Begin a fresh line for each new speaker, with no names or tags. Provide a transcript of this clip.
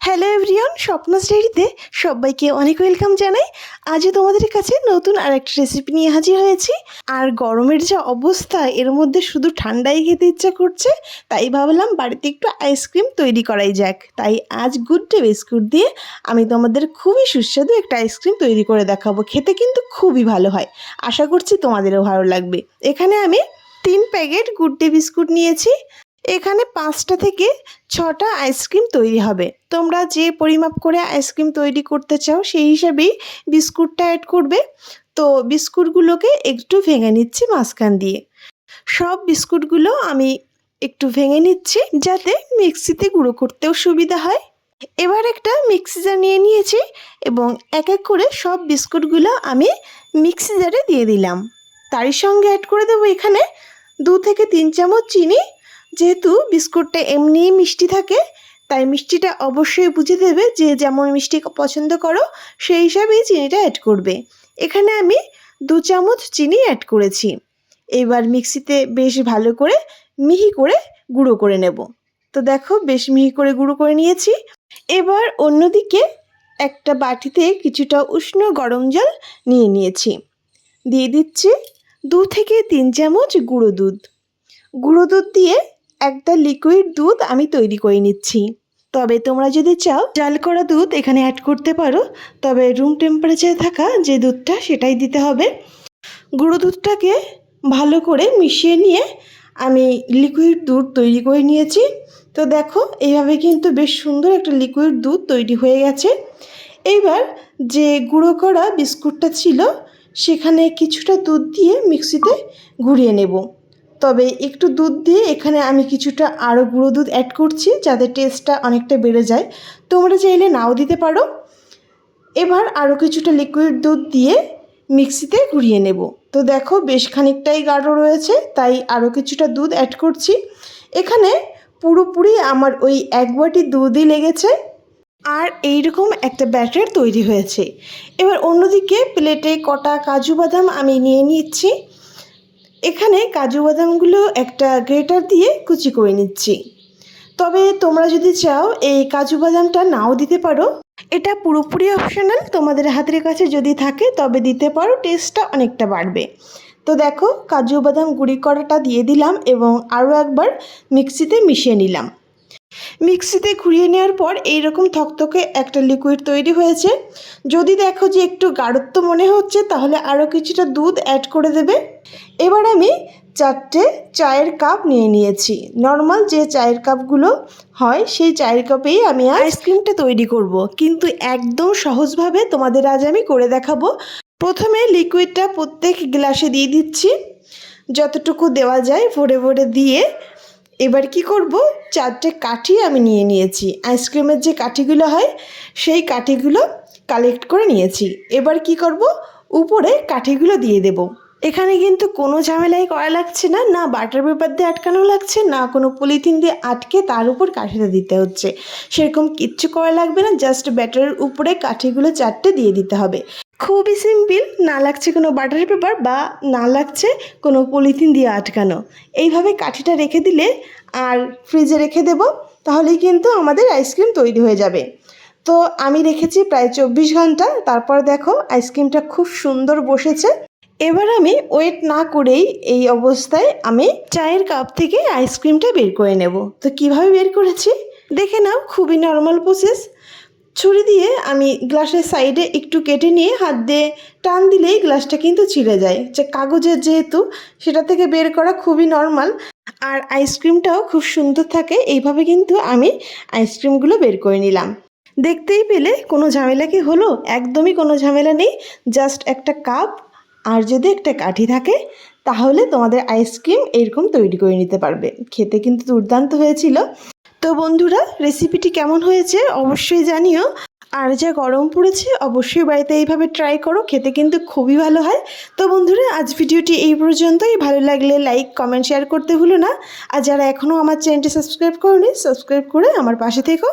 Hello everyone স্বপ্নাস ডায়েরিতে সবাইকে অনেক ওয়েলকাম জানাই। আজও তোমাদের কাছে নতুন আর একটা রেসিপি নিয়ে হাজির হয়েছি। আর গরমের যা অবস্থা, এর মধ্যে শুধু ঠান্ডাই খেতে ইচ্ছা করছে, তাই ভাবলাম বাড়িতে একটু আইসক্রিম তৈরি করাই যাক। তাই আজ গুড ডে বিস্কুট দিয়ে আমি তোমাদের খুবই সুস্বাদু একটা আইসক্রিম তৈরি করে দেখাবো। খেতে কিন্তু খুবই ভালো হয়। আশা করছি তোমাদেরও ভালো লাগবে। এখানে আমি তিন প্যাকেট গুড ডে বিস্কুট নিয়েছি। এখানে পাঁচটা থেকে ছটা আইসক্রিম তৈরি হবে। তোমরা যে পরিমাপ করে আইসক্রিম তৈরি করতে চাও, সেই হিসাবেই বিস্কুটটা অ্যাড করবে। তো বিস্কুটগুলোকে একটু ভেঙে নিচ্ছি মাঝখান দিয়ে। সব বিস্কুটগুলো আমি একটু ভেঙে নিচ্ছি যাতে মিক্সিতে গুঁড়ো করতেও সুবিধা হয়। এবার একটা মিক্সি জার নিয়ে নিয়েছি এবং এক এক করে সব বিস্কুটগুলো আমি মিক্সি জারে দিয়ে দিলাম। তারই সঙ্গে অ্যাড করে দেবো এখানে দু থেকে তিন চামচ চিনি যেহেতু বিস্কুটটা এমনিই মিষ্টি থাকে, তাই মিষ্টিটা অবশ্যই বুঝে দেবে যে যেমন মিষ্টি পছন্দ করো, সেই হিসাবেই চিনিটা অ্যাড করবে। এখানে আমি দু চামচ চিনি অ্যাড করেছি। এবার মিক্সিতে বেশ ভালো করে মিহি করে গুঁড়ো করে নেব। তো দেখো, বেশ মিহি করে গুঁড়ো করে নিয়েছি। এবার অন্যদিকে একটা বাটিতে কিছুটা উষ্ণ গরম জল নিয়ে নিয়েছি। দিয়ে দিচ্ছি দু থেকে তিন চামচ গুঁড়ো দুধ। গুঁড়ো দুধ দিয়ে একটা লিকুইড দুধ আমি তৈরি করে নিচ্ছি। তবে তোমরা যদি চাও, জাল করা দুধ এখানে অ্যাড করতে পারো। তবে রুম টেম্পারেচারে থাকা যে দুধটা, সেটাই দিতে হবে। গুঁড়ো দুধটাকে ভালো করে মিশিয়ে নিয়ে আমি লিকুইড দুধ তৈরি করে নিয়েছি। তো দেখো, এইভাবে কিন্তু বেশ সুন্দর একটা লিকুইড দুধ তৈরি হয়ে গেছে। এইবার যে গুঁড়ো করা বিস্কুটটা ছিল, সেখানে কিছুটা দুধ দিয়ে মিক্সিতে ঘুরিয়ে নেব। তবে একটু দুধ দিয়ে এখানে আমি কিছুটা আরও গুঁড়ো দুধ অ্যাড করছি যাতে টেস্টটা অনেকটা বেড়ে যায়। তোমরা চাইলে নাও দিতে পারো। এবার আরও কিছুটা লিকুইড দুধ দিয়ে মিক্সিতে ঘুরিয়ে নেব। তো দেখো বেশ খানিকটাই গাঢ় রয়েছে, তাই আরও কিছুটা দুধ অ্যাড করছি। এখানে পুরোপুরি আমার ওই এক বাটি দুধই লেগেছে। আর এইরকম একটা ব্যাটার তৈরি হয়েছে। এবার অন্যদিকে প্লেটে কটা কাজু বাদাম আমি নিয়ে নিচ্ছি। এখানে কাজু বাদামগুলো একটা গ্রেটার দিয়ে কুচি করে নিচ্ছি। তবে তোমরা যদি চাও এই কাজু বাদামটা নাও দিতে পারো। এটা পুরোপুরি অপশনাল, তোমাদের হাতের কাছে যদি থাকে তবে দিতে পারো, টেস্টটা অনেকটা বাড়বে। তো দেখো, কাজু বাদাম গুঁড়ি করাটা দিয়ে দিলাম এবং আরও একবার মিক্সিতে মিশিয়ে নিলাম। মিক্সিতে ঘুরিয়ে নেওয়ার পর এইরকম থকথকে একটা লিকুইড তৈরি হয়েছে। যদি দেখো যে একটু গাঢ়ত্ব মনে হচ্ছে, তাহলে আরও কিছুটা দুধ অ্যাড করে দেবে। এবার আমি চারটে চায়ের কাপ নিয়ে নিয়েছি। নর্মাল যে চায়ের কাপগুলো হয়, সেই চায়ের কাপেই আমি আইসক্রিমটা তৈরি করব। কিন্তু একদম সহজভাবে তোমাদের আজ আমি করে দেখাবো। প্রথমে লিকুইডটা প্রত্যেক গ্লাসে দিয়ে দিচ্ছি। যতটুকু দেওয়া যায় ভরে ভরে দিয়ে এবার কি করব? চারটে কাঠি আমি নিয়ে নিয়েছি। আইসক্রিমের যে কাঠিগুলো হয়, সেই কাঠিগুলো কালেক্ট করে নিয়েছি। এবার কি করব? উপরে কাঠিগুলো দিয়ে দেব। এখানে কিন্তু কোনো ঝামেলাই করা লাগছে না না বাটার পেপার দিয়ে আটকানো লাগছে, না কোনো পলিথিন দিয়ে আটকে তার উপর কাঠিটা দিতে হচ্ছে। সেরকম কিচ্ছু করা লাগবে না জাস্ট ব্যাটারের উপরে কাঠিগুলো চারটে দিয়ে দিতে হবে। খুবই সিম্পল, না লাগছে কোনো বাটার পেপার বা না লাগছে কোনো পলিথিন দিয়ে আটকানো। এইভাবে কাঠিটা রেখে দিলে আর ফ্রিজে রেখে দেব, তাহলেই কিন্তু আমাদের আইসক্রিম তৈরি হয়ে যাবে। তো আমি রেখেছি প্রায় চব্বিশ ঘণ্টা, তারপর দেখো আইসক্রিমটা খুব সুন্দর বসেছে। এবার আমি ওয়েট না করেই এই অবস্থায় আমি চায়ের কাপ থেকে আইসক্রিমটা বের করে নেব। তো কীভাবে বের করেছি? দেখে নাও, খুবই নর্মাল প্রসেস ছুরি দিয়ে আমি গ্লাসের সাইডে একটু কেটে নিয়ে হাত দিয়ে টান দিলেই গ্লাসটা কিন্তু ছিঁড়ে যায়। যে কাগজের যেহেতু, সেটা থেকে বের করা খুবই নর্মাল। আর আইসক্রিমটাও খুব সুন্দর থাকে, এইভাবে কিন্তু আমি আইসক্রিমগুলো বের করে নিলাম। দেখতেই পেলে কোনো ঝামেলা কি হলো? একদমই কোনো ঝামেলা নেই, জাস্ট একটা কাপ আর যদি একটা কাঠি থাকে, তাহলে তোমাদের আইসক্রিম এরকম তৈরি করে নিতে পারবে। খেতে কিন্তু দুর্দান্ত হয়েছিল। তো বন্ধুরা রেসিপিটি কেমন হয়েছে অবশ্যই জানিও। আর যা গরম পড়েছে অবশ্যই বাড়িতে এইভাবে ট্রাই করো, খেতে কিন্তু খুবই ভালো হয়। তো বন্ধুরা, আজ ভিডিওটি এই পর্যন্তই। ভালো লাগলে লাইক কমেন্ট শেয়ার করতে ভুলো না। আর যারা এখনও আমার চ্যানেলটি সাবস্ক্রাইব করনি সাবস্ক্রাইব করে আমার পাশে থেকো।